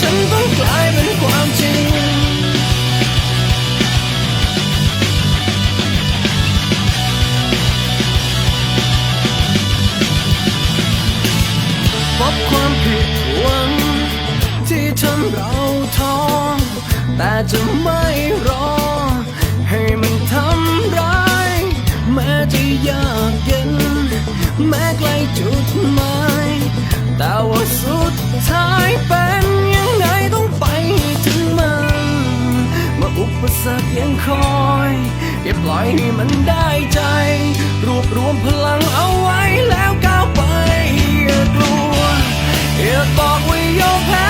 ฉันต้องกลายเป็นความจริง พบความผิดหวัง ที่ทำเราท้อง แต่จะไม่ร้อง ปล่อยให้มันได้ใจ รวบรวมพลังเอาไว้แล้วก้าวไป อย่ากลัว อย่าบอกว่ายอมแพ้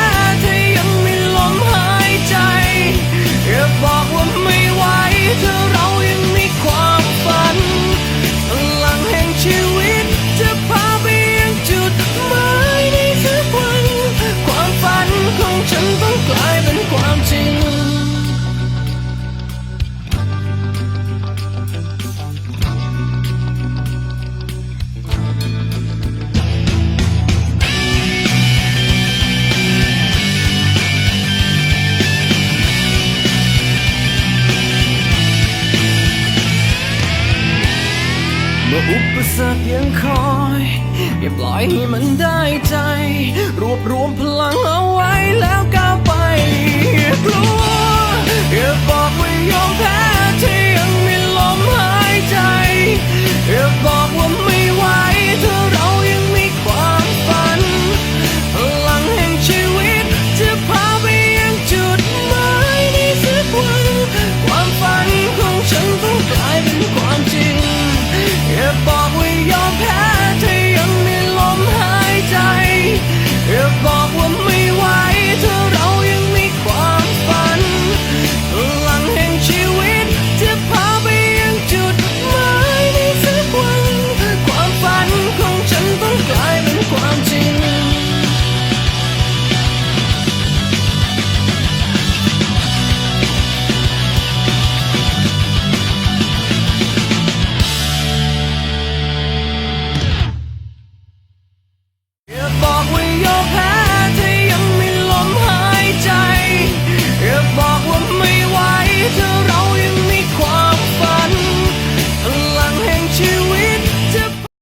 ว่าอุปสรรคยังคอย อย่าปล่อยให้มันได้ใจ รวบรวมพล